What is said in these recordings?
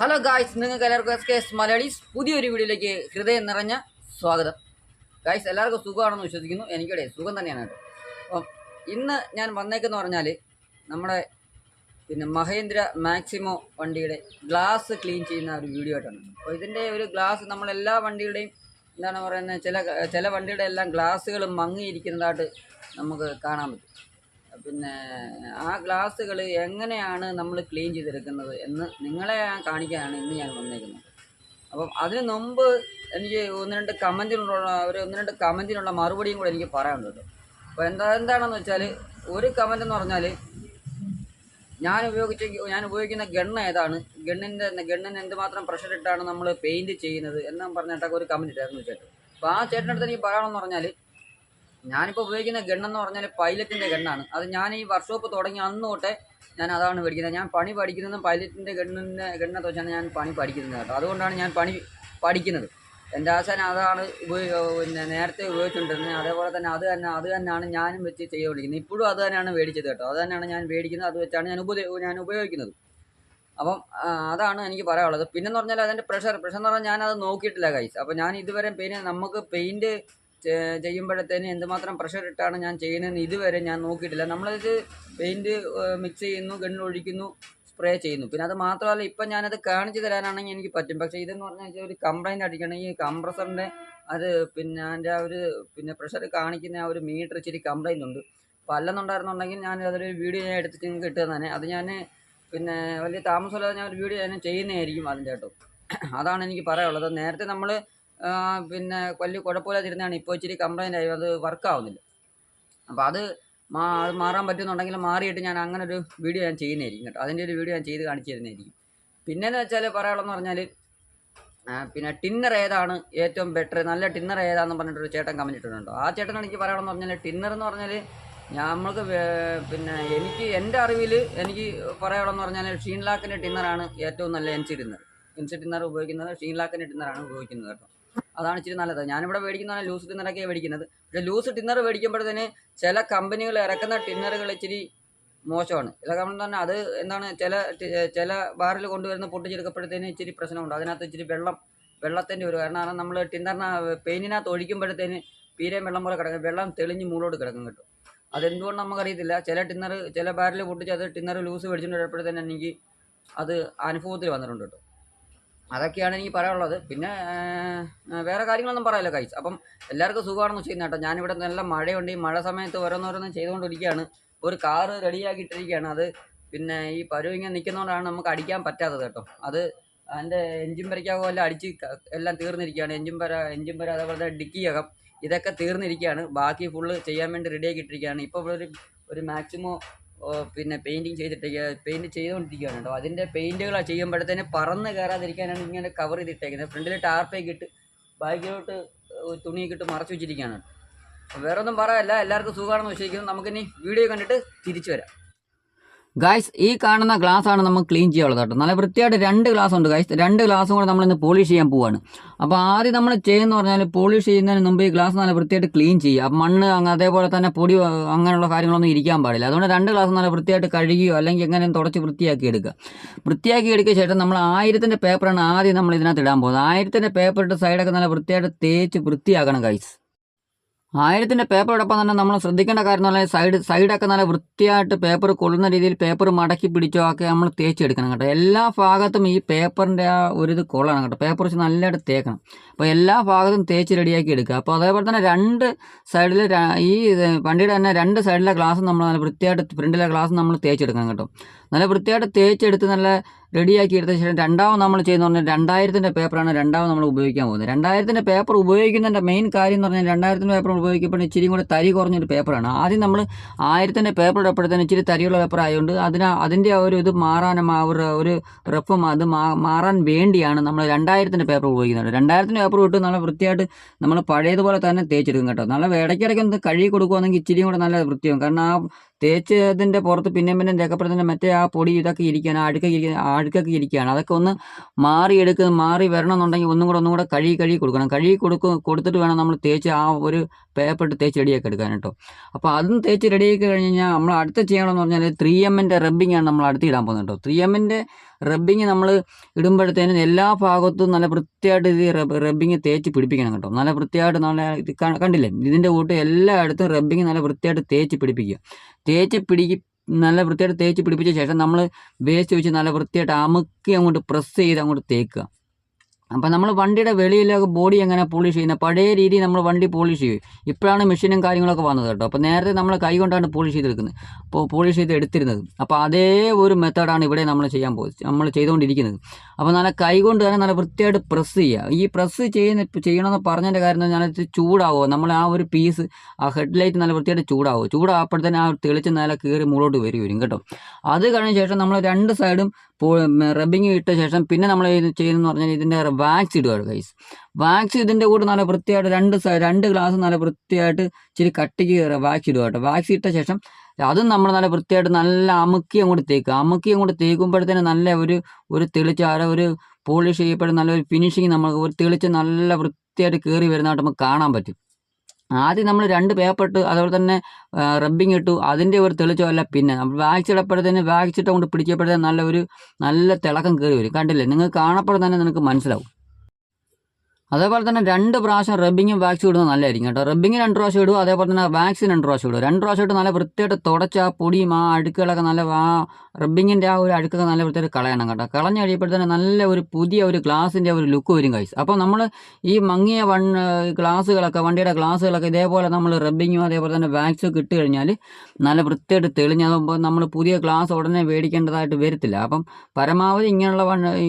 Hello guys നിങ്ങൾക്ക് എല്ലാവർക്കും S K S Malayalees പുതിയൊരു വീഡിയോയിലേക്ക് ഹൃദയം നിറഞ്ഞ സ്വാഗതം. ഗായ്സ് എല്ലാവർക്കും സുഖമാണെന്ന് വിശ്വസിക്കുന്നു. എനിക്കിടെ സുഖം തന്നെയാണ് കേട്ടോ. അപ്പം ഇന്ന് ഞാൻ വന്നേക്കെന്ന് പറഞ്ഞാൽ നമ്മുടെ പിന്നെ മഹേന്ദ്ര മാക്സിമോ വണ്ടിയുടെ ഗ്ലാസ് ക്ലീൻ ചെയ്യുന്ന ഒരു വീഡിയോ ആയിട്ടാണ്. അപ്പോൾ ഇതിന്റെ ഒരു ഗ്ലാസ് നമ്മളെല്ലാ വണ്ടിയുടെയും എന്താണ് പറയുന്നത്? ചില ചില വണ്ടിയുടെ എല്ലാം ഗ്ലാസ്സുകൾ മങ്ങിയിരിക്കുന്നതായിട്ട് നമുക്ക് കാണാൻ പറ്റും. പിന്നെ ആ ഗ്ലാസ്സുകൾ എങ്ങനെയാണ് നമ്മൾ ക്ലീൻ ചെയ്തെടുക്കുന്നത് എന്ന് നിങ്ങളെ കാണിക്കാനാണ് ഇന്ന് ഞാൻ വന്നേക്കുന്നത്. അപ്പം അതിന് മുമ്പ് എനിക്ക് ഒന്ന് രണ്ട് കമന്റിനുള്ള ഒരു ഒന്ന് രണ്ട് കമന്റിനുള്ള മറുപടിയും കൂടെ എനിക്ക് പറയാനുണ്ട്. അപ്പോൾ എന്താ എന്താണെന്ന് വെച്ചാൽ ഒരു കമന്റ് എന്ന് പറഞ്ഞാൽ ഞാൻ ഉപയോഗിച്ച ഞാൻ ഉപയോഗിക്കുന്ന ഗണ്ണ് ഏതാണ്? ഗണ്ണിന്റെ ഗണ്ണിന് എന്തുമാത്രം പ്രഷർ ഇട്ടാണ് നമ്മൾ പെയിന്റ് ചെയ്യുന്നത് എന്നും പറഞ്ഞിട്ടൊക്കെ ഒരു കമന്റ് ഇട്ടായിരുന്നു ചേട്ടൻ. അപ്പോൾ ആ ചേട്ടന്റെ അടുത്ത് എനിക്ക് പറയണമെന്ന് പറഞ്ഞാൽ ഞാനിപ്പോൾ ഉപയോഗിക്കുന്ന ഗണ്ണെന്ന് പറഞ്ഞാൽ പൈലറ്റിന്റെ ഗണ്ണാണ്. അത് ഞാൻ ഈ വർക്ക്ഷോപ്പ് തുടങ്ങി അന്ന് തൊട്ടേ ഞാൻ അതാണ് പഠിക്കുന്നത്. ഞാൻ പണി പഠിക്കുന്നതും പൈലറ്റിന്റെ ഗണ്ണിന്റെ ഗണ്ണെന്ന് വെച്ചാണ് ഞാൻ പണി പഠിക്കുന്നത് കേട്ടോ. അതുകൊണ്ടാണ് ഞാൻ പണി പഠിക്കുന്നത്. എന്റെ ആശാൻ അതാണ് പിന്നെ നേരത്തെ ഉപയോഗിച്ചുകൊണ്ടിരുന്നത് അതേപോലെ തന്നെ അത് തന്നെ അത് തന്നെയാണ് ഞാനും വെച്ച് ചെയ്തുകൊണ്ടിരിക്കുന്നത് ഇപ്പോഴും അത് തന്നെയാണ് മേടിച്ചത് കേട്ടോ. അത് തന്നെയാണ് ഞാൻ മേടിക്കുന്നത്. അത് വെച്ചാണ് ഞാൻ ഉപയോഗ ഞാൻ ഉപയോഗിക്കുന്നത്. അപ്പം അതാണ് എനിക്ക് പറയാനുള്ളത്. പിന്നെന്ന് പറഞ്ഞാൽ അതിന്റെ പ്രഷർ പ്രഷർ എന്ന് പറഞ്ഞാൽ ഞാനത് നോക്കിയിട്ടില്ല കൈസ് അപ്പോൾ ഞാൻ ഇതുവരെ പിന്നെ നമുക്ക് പെയിന്റ് ചെയ്യുമ്പോഴത്തേന് എന്തുമാത്രം പ്രഷർ ഇട്ടാണ് ഞാൻ ചെയ്യുന്നതെന്ന് ഇതുവരെ ഞാൻ നോക്കിയിട്ടില്ല. നമ്മളിത് പെയിന്റ് മിക്സ് ചെയ്യുന്നു ഗണ്ണൊഴിക്കുന്നു സ്പ്രേ ചെയ്യുന്നു. പിന്നെ അത് മാത്രമല്ല ഇപ്പം ഞാനത് കാണിച്ചു തരാനാണെങ്കിൽ എനിക്ക് പറ്റും. പക്ഷേ ഇതെന്ന് പറഞ്ഞാൽ ഒരു കംപ്ലൈന്റ് അടിക്കണം. ഈ കംപ്രസറിന്റെ അത് പിന്നെ അതിന്റെ ആ ഒരു പിന്നെ പ്രഷർ കാണിക്കുന്ന ആ ഒരു മീറ്റർ ഇച്ചിരി കംപ്ലൈന്റ് ഉണ്ട്. അപ്പോൾ അല്ലെന്നുണ്ടായിരുന്നുണ്ടെങ്കിൽ ഞാൻ അതൊരു വീഡിയോ ഞാൻ എടുത്തിട്ട് നിങ്ങൾക്ക് ഇട്ടു തന്നെ അത് ഞാൻ പിന്നെ വലിയ താമസമില്ലാതെ ഞാൻ ഒരു വീഡിയോ ഞാൻ ചെയ്യുന്നതായിരിക്കും അതിന്റെ കേട്ടോ. അതാണ് എനിക്ക് പറയാനുള്ളത്. നേരത്തെ നമ്മൾ പിന്നെ വലിയ കുഴപ്പമില്ലാതിരുന്നാണ് ഇപ്പോൾ ഇച്ചിരി കംപ്ലൈന്റ് ആയി. അത് വർക്കാവുന്നില്ല അപ്പോൾ അത് മാ മാറാൻ പറ്റുന്നുണ്ടെങ്കിൽ മാറിയിട്ട് ഞാൻ അങ്ങനെ ഒരു വീഡിയോ ഞാൻ ചെയ്യുന്നതായിരിക്കും കേട്ടോ. അതിന്റെ ഒരു വീഡിയോ ഞാൻ ചെയ്ത് കാണിച്ചു തരുന്നതായിരിക്കും പിന്നെന്ന് വെച്ചാൽ പറയാനുള്ളതെന്ന് പറഞ്ഞാൽ പിന്നെ ടിന്നർ ഏതാണ് ഏറ്റവും ബെറ്റർ നല്ല ടിന്നർ ഏതാണെന്ന് പറഞ്ഞിട്ടൊരു ചേട്ടൻ ഇട്ടിട്ടുണ്ടോ? ആ ചേട്ടൻ എനിക്ക് പറയണമെന്ന് പറഞ്ഞാൽ ടിന്നർ എന്ന് പറഞ്ഞാൽ നമ്മൾക്ക് പിന്നെ എനിക്ക് എന്റെ അറിവിൽ എനിക്ക് പറയാനുള്ളതെന്ന് പറഞ്ഞാൽ ഷീൻലാക്കിന്റെ ടിന്നറാണ് ഏറ്റവും നല്ല N C thinner. N C thinner ഉപയോഗിക്കുന്നത് ഷീൻലാക്കിന്റെ ടിന്നറാണ് ഉപയോഗിക്കുന്നത് കേട്ടോ. അതാണ് ഇച്ചിരി നല്ലത്. ഞാനിവിടെ മേടിക്കുന്നതാണ് ലൂസ് ടിന്നറൊക്കെ മേടിക്കുന്നത്. പക്ഷേ ലൂസ് ടിന്നർ മേടിക്കുമ്പോഴത്തേന് ചില കമ്പനികൾ ഇറക്കുന്ന ടിന്നറുകൾ ഇച്ചിരി മോശമാണ്. ചില കമ്പനി തന്നെ അത് എന്താണ് ചില ചില ബാറിൽ കൊണ്ടുവരുന്ന പൊട്ടിച്ചെടുക്കപ്പോഴത്തേന് ഇച്ചിരി പ്രശ്നമുണ്ട്. അതിനകത്ത് ഇച്ചിരി വെള്ളം വെള്ളത്തിന്റെ ഒരു കാരണം നമ്മൾ ടിന്നറിന പെയിനിനകത്ത് ഒഴിക്കുമ്പോഴത്തേന് പീരയും വെള്ളം പോലെ കിടക്കും. വെള്ളം തെളിഞ്ഞ് മൂളോട് കിടക്കും കിട്ടും. അതെന്തുകൊണ്ട് നമുക്കറിയത്തില്ല. ചില ടിന്നർ ചില ബാരിൽ പൊട്ടിച്ച് അത് ടിന്നർ ലൂസ് മേടിച്ചുകൊണ്ട് വരുമ്പോഴത്തേന് എനിക്ക് അത് അനുഭവത്തിൽ വന്നിട്ടുണ്ട് കേട്ടോ. അതൊക്കെയാണ് എനിക്ക് പറയാനുള്ളത്. പിന്നെ വേറെ കാര്യങ്ങളൊന്നും പറയാലോ കൈസ് അപ്പം എല്ലാവർക്കും സുഖമാണെന്ന് ചെയ്യുന്ന കേട്ടോ ഞാനിവിടെ നല്ല മഴയുണ്ട്. ഈ മഴ സമയത്ത് ഓരോന്നോരോന്നും ചെയ്തുകൊണ്ടിരിക്കുകയാണ്. ഒരു കാറ് റെഡിയാക്കിയിട്ടിരിക്കുകയാണ്. അത് പിന്നെ ഈ പരു ഇങ്ങനെ നിൽക്കുന്നതുകൊണ്ടാണ് നമുക്ക് അടിക്കാൻ പറ്റാത്തത് കേട്ടോ. അത് അതിന്റെ എഞ്ചിൻ പരയ്ക്കാകോ എല്ലാം അടിച്ച് എല്ലാം തീർന്നിരിക്കുകയാണ്. എഞ്ചിൻ പര എഞ്ചിൻ പര അതേപോലെ തന്നെ ഡിക്കിയകം ഇതൊക്കെ തീർന്നിരിക്കുകയാണ്. ബാക്കി ഫുള്ള് ചെയ്യാൻ വേണ്ടി റെഡിയാക്കിയിട്ടിരിക്കുകയാണ് ഇപ്പോൾ ഇവിടെ ഒരു ഒരു മാക്സിമം പിന്നെ പെയിന്റിങ് ചെയ്തിട്ട് പെയിന്റ് ചെയ്തുകൊണ്ടിരിക്കുകയാണ് കേട്ടോ. അതിന്റെ പെയിന്റുകൾ ചെയ്യുമ്പോഴത്തേന് പറന്ന് കയറാതിരിക്കാനാണ് ഇങ്ങനെ കവർ ചെയ്തിട്ടേക്കുന്നത്. ഫ്രണ്ടിൽ ടാർപ്പേക്ക് ഇട്ട് ബാക്കിലോട്ട് തുണിയൊക്കെ ഇട്ട് മറച്ചു വെച്ചിരിക്കുകയാണ്. വേറെ ഒന്നും പറയല്ല എല്ലാവർക്കും സുഖമാണെന്ന് വിശ്വസിക്കുന്നു. നമുക്കിനി വീഡിയോ കണ്ടിട്ട് തിരിച്ചു വരാം. ഗായ്സ് ഈ കാണുന്ന ഗ്ലാസ് ആണ് നമ്മൾ ക്ലീൻ ചെയ്യാനുള്ളത് കേട്ടോ. നല്ല വൃത്തിയായിട്ട് രണ്ട് ഗ്ലാസ് ഉണ്ട് ഗായ്സ് രണ്ട് ഗ്ലാസും കൂടെ നമ്മളിന്ന് പോളിഷ് ചെയ്യാൻ പോവാണ്. അപ്പോൾ ആദ്യം നമ്മൾ ചെയ്യുന്ന പറഞ്ഞാൽ പോളിഷ് ചെയ്യുന്നതിന് മുമ്പ് ഈ ഗ്ലാസ് നല്ല വൃത്തിയായിട്ട് ക്ലീൻ ചെയ്യുക. മണ്ണ് അങ്ങ് അതേപോലെ തന്നെ പൊടി അങ്ങനെയുള്ള കാര്യങ്ങളൊന്നും ഇരിക്കാൻ പാടില്ല. അതുകൊണ്ട് രണ്ട് ഗ്ലാസ് നല്ല വൃത്തിയായിട്ട് കഴുകിയോ അല്ലെങ്കിൽ എങ്ങനെയും തുടച്ച് വൃത്തിയാക്കി എടുക്കുക. വൃത്തിയാക്കി എടുക്കിയ ശേഷം നമ്മൾ ആയിരത്തിന്റെ പേപ്പറാണ് ആദ്യം നമ്മൾ ഇതിനകത്ത് ഇടാൻ പോകുന്നത്. ആയിരത്തിന്റെ പേപ്പർ സൈഡൊക്കെ നല്ല വൃത്തിയായിട്ട് തേച്ച് വൃത്തിയാക്കണം ഗൈസ് ആയിരത്തിന്റെ പേപ്പറോടൊപ്പം തന്നെ നമ്മൾ ശ്രദ്ധിക്കേണ്ട കാര്യം എന്ന് പറഞ്ഞാൽ സൈഡ് സൈഡൊക്കെ നല്ല വൃത്തിയായിട്ട് പേപ്പർ കൊള്ളുന്ന രീതിയിൽ പേപ്പർ മടക്കി പിടിച്ചോ ഒക്കെ നമ്മൾ തേച്ചെടുക്കണം കേട്ടോ. എല്ലാ ഭാഗത്തും ഈ പേപ്പറിന്റെ ആ ഒരു ഇത് കൊള്ളണം കേട്ടോ. പേപ്പർ വെച്ച് നല്ലതായിട്ട് തേക്കണം. അപ്പോൾ എല്ലാ ഭാഗത്തും തേച്ച് റെഡിയാക്കി എടുക്കുക. അപ്പോൾ അതേപോലെ തന്നെ രണ്ട് സൈഡിൽ ഈ വണ്ടിയുടെ തന്നെ രണ്ട് സൈഡിലെ ഗ്ലാസ് നമ്മൾ നല്ല വൃത്തിയായിട്ട് ഫ്രണ്ടിലെ ഗ്ലാസ് നമ്മൾ തേച്ചെടുക്കണം കേട്ടോ. നല്ല വൃത്തിയായിട്ട് തേച്ചെടുത്ത് നല്ല റെഡിയാക്കി എടുത്ത ശേഷം രണ്ടാമത് നമ്മൾ ചെയ്യുന്ന പറഞ്ഞാൽ രണ്ടായിരത്തിന്റെ പേപ്പറാണ് രണ്ടാമത് നമ്മൾ ഉപയോഗിക്കാൻ പോകുന്നത്. രണ്ടായിരത്തിന്റെ പേപ്പർ ഉപയോഗിക്കുന്നതിന്റെ മെയിൻ കാര്യം എന്ന് പറഞ്ഞാൽ രണ്ടായിരത്തിന്റെ പേപ്പർ ഉപയോഗിക്കുമ്പോൾ ഇച്ചിരി കൂടെ തരി കുറഞ്ഞൊരു പേപ്പറാണ്. ആദ്യം നമ്മൾ ആയിരത്തിന്റെ പേപ്പർ ഇടപ്പെടുന്നതിന് ഇച്ചിരി തരിയുള്ള പേപ്പർ ആയതുകൊണ്ട് അതിന് അതിന്റെ ഒരു ഇത് മാറാനും ആ ഒരു റഫും അത് മാറാൻ വേണ്ടിയാണ് നമ്മൾ രണ്ടായിരത്തിന്റെ പേപ്പർ ഉപയോഗിക്കുന്നത്. രണ്ടായിരത്തിന്റെ പേപ്പർ ഇട്ട് നല്ല വൃത്തിയായിട്ട് നമ്മൾ പഴയതുപോലെ തന്നെ തേച്ചെടുക്കും കേട്ടോ. നല്ല ഇടയ്ക്കിടയ്ക്ക് ഒന്ന് കഴുകി കൊടുക്കുകയാണെങ്കിൽ ഇച്ചിരിയും കൂടെ നല്ല വൃത്തിയാകും കാരണം ആ തേച്ചതിന്റെ പുറത്ത് പിന്നെ പിന്നെ രേഖപ്പെടുത്തുന്ന മറ്റേ ആ പൊടി ഇതൊക്കെ ഇരിക്കുകയാണ് അഴുക്കൊക്കെ ഇരിക്കുന്ന അഴുക്കൊക്കെ ഇരിക്കുകയാണ്. അതൊക്കെ ഒന്ന് മാറിയെടുക്കുക മാറി വരണമെന്നുണ്ടെങ്കിൽ ഒന്നും കൂടെ ഒന്നും കൂടെ കഴുകി കഴുകി കൊടുക്കണം. കഴുകി കൊടുക്കും കൊടുത്തിട്ട് വേണം നമ്മൾ തേച്ച് ആ ഒരു പേപ്പർ തേച്ച് റെഡിയാക്കി എടുക്കാൻ കേട്ടോ. അപ്പോൾ അതും തേച്ച് റെഡിയാക്കി കഴിഞ്ഞ് കഴിഞ്ഞാൽ നമ്മൾ അടുത്ത് ചെയ്യണമെന്ന് പറഞ്ഞാൽ ത്രീ എമ്മിന്റെ റബ്ബിങ്ങാണ് നമ്മൾ അടുത്ത് ഇടാൻ പോകുന്നത് കേട്ടോ. ത്രീ എമ്മിന്റെ റബ്ബിങ് നമ്മൾ ഇടുമ്പോഴത്തേനും എല്ലാ ഭാഗത്തും നല്ല വൃത്തിയായിട്ട് ഇത് റബ്ബ് റബ്ബിങ് തേച്ച് പിടിപ്പിക്കണം കേട്ടോ. നല്ല വൃത്തിയായിട്ട് നല്ല ഇത് കണ്ടില്ലേ? ഇതിന്റെ കൂട്ട് എല്ലായിടത്തും റബ്ബിങ് നല്ല വൃത്തിയായിട്ട് തേച്ച് പിടിപ്പിക്കുക. തേച്ച് പിടിക്ക് നല്ല വൃത്തിയായിട്ട് തേച്ച് പിടിപ്പിച്ച ശേഷം നമ്മൾ വേസ്റ്റ് വെച്ച് നല്ല വൃത്തിയായിട്ട് അമുക്കി അങ്ങോട്ട് പ്രസ് ചെയ്ത് അങ്ങോട്ട് തേക്കുക. അപ്പം നമ്മൾ വണ്ടിയുടെ വെളിയിലൊക്കെ ബോഡി എങ്ങനെ പോളിഷ് ചെയ്യുന്നത് പഴയ രീതിയിൽ നമ്മൾ വണ്ടി പോളിഷ് ചെയ്യും. ഇപ്പോഴാണ് മെഷീനും കാര്യങ്ങളൊക്കെ വന്നത് കേട്ടോ. അപ്പോൾ നേരത്തെ നമ്മൾ കൈ കൊണ്ടാണ് പോളിഷ് ചെയ്തെടുക്കുന്നത് അപ്പോൾ പോളിഷ് ചെയ്ത് എടുത്തിരുന്നത്. അപ്പോൾ അതേ ഒരു മെത്തേഡാണ് ഇവിടെ നമ്മൾ ചെയ്യാൻ പോകുന്നത് നമ്മൾ ചെയ്തുകൊണ്ടിരിക്കുന്നത് അപ്പോൾ നല്ല കൈ കൊണ്ട് തന്നെ നല്ല വൃത്തിയായിട്ട് പ്രസ് ചെയ്യുക ഈ പ്രസ് ചെയ്യുന്ന ചെയ്യണമെന്ന് പറഞ്ഞതിന്റെ കാര്യം എന്ന് പറഞ്ഞാൽ ഇത് ചൂടാവുമോ നമ്മൾ ആ ഒരു പീസ് ആ ഹെഡ്ലൈറ്റ് നല്ല വൃത്തിയായിട്ട് ചൂടാവുക ചൂടാകുമ്പോഴത്തേനും ആ തെളിച്ച് നല്ല കീറി മുകളോട്ട് വരും കേട്ടോ. അത് കഴിഞ്ഞ ശേഷം നമ്മൾ രണ്ട് സൈഡും റബ്ബിങ് ഇട്ട ശേഷം പിന്നെ നമ്മൾ ചെയ്യുന്നതെന്ന് പറഞ്ഞാൽ ഇതിന്റെ വാക്സ് ഇടുക ഗൈസ് വാക്സ് ഇതിന്റെ കൂടെ നല്ല വൃത്തിയായിട്ട് രണ്ട് രണ്ട് ഗ്ലാസ് നല്ല വൃത്തിയായിട്ട് ഇച്ചിരി കട്ടിക്ക് വാക്സ് ഇടുക കേട്ടോ. വാക്സ് ഇട്ട ശേഷം അതും നമ്മൾ നല്ല വൃത്തിയായിട്ട് നല്ല അമുക്കി അങ്ങോട്ട് തേക്കുക അമുക്കി അങ്ങോട്ട് തേക്കുമ്പോഴത്തേന് നല്ല ഒരു ഒരു തെളിച്ച ആ ഒരു പോളിഷ് ചെയ്യപ്പെടുന്ന നല്ലൊരു ഫിനിഷിങ് നമുക്ക് ഒരു തെളിച്ച് നല്ല വൃത്തിയായിട്ട് കയറി വരുന്നതായിട്ട് നമുക്ക് കാണാൻ പറ്റും. ആദ്യം നമ്മൾ രണ്ട് പേപ്പർ ഇട്ട് അതുപോലെ തന്നെ റബ്ബിങ് ഇട്ടു. അതിന്റെ ഒരു തെളിച്ചമല്ല പിന്നെ നമ്മൾ വായിച്ചിടപ്പോഴത്തേന് വായിച്ചിട്ട് കൊണ്ട് പിടിക്കപ്പോഴത്തേന് നല്ല ഒരു നല്ല തിളക്കം കയറി വരും. കണ്ടില്ലേ? നിങ്ങൾ കാണപ്പോൾ തന്നെ നിങ്ങൾക്ക് മനസ്സിലാവും. അതേപോലെ തന്നെ രണ്ട് പ്രാവശ്യം റബ്ബിങ്ങും വാക്സും ഇടുന്നത് നല്ലതായിരിക്കും കേട്ടോ. റബ്ബിങ് രണ്ട് പ്രാവശ്യം ഇടുക അതേപോലെ തന്നെ വാക്സിൻ രണ്ട് പ്രാവശ്യം ഇടുക രണ്ട് പ്രാവശ്യം ഇട്ട് നല്ല വൃത്തിയായിട്ട് തുടച്ച് ആ പൊടിയും ആ അഴുക്കുകളൊക്കെ നല്ല ആ റബ്ബിങ്ങിന്റെ ആ ഒരു അഴുക്കൊക്കെ നല്ല വൃത്തിയായിട്ട് കളയണം കേട്ടോ. കളഞ്ഞ് കഴിയുമ്പോഴത്തേന് നല്ല ഒരു പുതിയ ഒരു ഗ്ലാസിന്റെ ഒരു ലുക്ക് വരും കൈസ് അപ്പോൾ നമ്മൾ ഈ മങ്ങിയ വൺ ഗ്ലാസുകളൊക്കെ വണ്ടിയുടെ ഗ്ലാസുകളൊക്കെ ഇതേപോലെ നമ്മൾ റബ്ബിങ്ങും അതേപോലെ തന്നെ വാക്സും ഒക്കെ ഇട്ട് കഴിഞ്ഞാൽ നല്ല വൃത്തിയായിട്ട് തെളിഞ്ഞതാകുമ്പോൾ നമ്മൾ പുതിയ ഗ്ലാസ് ഉടനെ മേടിക്കേണ്ടതായിട്ട് വരത്തില്ല. അപ്പം പരമാവധി ഇങ്ങനെയുള്ള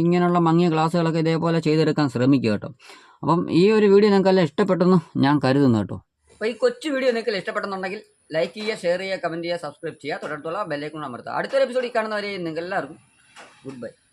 ഇങ്ങനെയുള്ള മങ്ങിയ ഗ്ലാസുകളൊക്കെ ഇതേപോലെ ചെയ്തെടുക്കാൻ ശ്രമിക്കുക കേട്ടോ. അപ്പം ഈ ഒരു വീഡിയോ നിങ്ങൾക്ക് എല്ലാം ഇഷ്ടപ്പെട്ടെന്ന് ഞാൻ കരുതുന്നു കേട്ടോ. അപ്പോൾ ഈ കൊച്ചു വീഡിയോ നിങ്ങൾക്ക് ഇഷ്ടപ്പെട്ടെന്നുണ്ടെങ്കിൽ ലൈക്ക് ചെയ്യുക ഷെയർ ചെയ്യുക കമന്റ് ചെയ്യുക സബ്സ്ക്രൈബ് ചെയ്യുക തുടർന്നുള്ള ബെല്ലൈക്കൺ അമർത്തുക. അടുത്തൊരു എപ്പിസോഡിൽ കാണുന്നവരെ നിങ്ങൾക്ക് എല്ലാവർക്കും ഗുഡ് ബൈ.